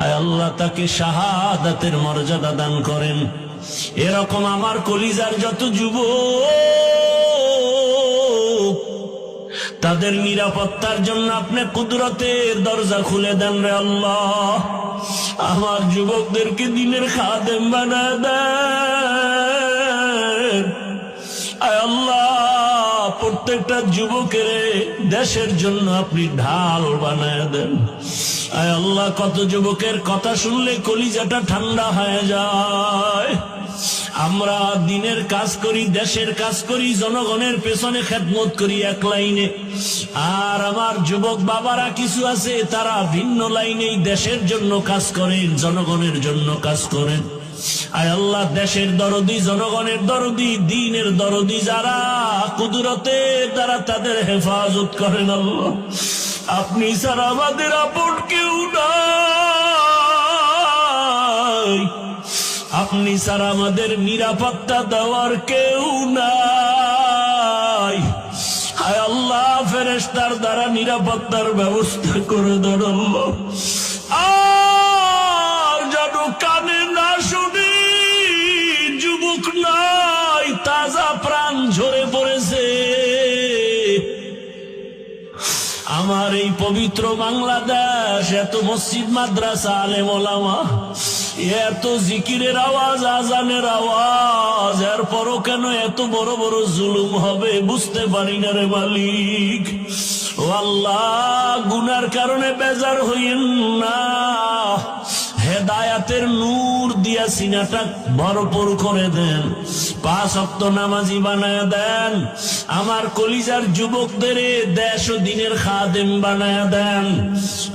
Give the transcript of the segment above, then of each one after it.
আল্লাহ, তাকে শাহাদাতের মর্যাদা দান করেন। এরকম আমার কলিজার যত যুব তাদের নিরাপত্তার জন্য আপনি কুদরতের দরজা খুলে দেন রে আল্লাহ। আমার যুবকদেরকে দিনের খাদেম বানায় দেন। আল্লাহ প্রত্যেকটা যুবকের দেশের জন্য আপনি ঢাল বানায় দেন। আয় আল্লাহ, কত যুবকের কথা শুনলে কলিজাটা ঠান্ডা হয়ে যায়। আমরা দিনের কাজ করি, দেশের কাজ করি, জনগণের পেছনে খেদমত করি এক লাইনে। আর আমার যুবক বাবারা কিছু আছে, তারা ভিন্ন লাইনেই দেশের জন্য কাজ করেন, জনগণের জন্য কাজ করেন। আয় আল্লাহ, দেশের দরদি, জনগণের দরদি, দিনের দরদি যারা, কুদরতে তারা তাদের হেফাজত করেন আল্লাহ। আপনি ছাড়া আমাদের আপন কেউ নাই। আপনি ছাড়া আমাদের নিরাপত্তা দেওয়ার কেউ নাই। হায় আল্লাহ ফেরেস্তার দ্বারা নিরাপত্তার ব্যবস্থা করে দেন। নাই, তাজা প্রাণ ঝরে পড়েছে। আমার এই পবিত্র বাংলাদেশ, এত মসজিদ, মাদ্রাসা এত জিকিরের আওয়াজ আজানের আওয়াজ, এরপরও কেন এত বড় বড় জুলুম হবে, বুঝতে পারি না রে মালিক। গুনার কারণে বেজার হইন না। হেদায়াতের নূর দিয়া সিনাটা ভরপুর করে দেন। পাঁচ অক্ত নামাজি বানায় দেন। আমার কলিজার যুবকদের দেশ ও দিনের খাদেম বানায় দেন।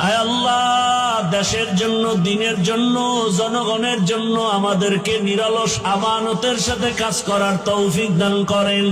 আয় আল্লাহ, দেশের জন্য, দিনের জন্য, জনগণের জন্য আমাদেরকে নিরলস আমানতের সাথে কাজ করার তৌফিক দান করেন।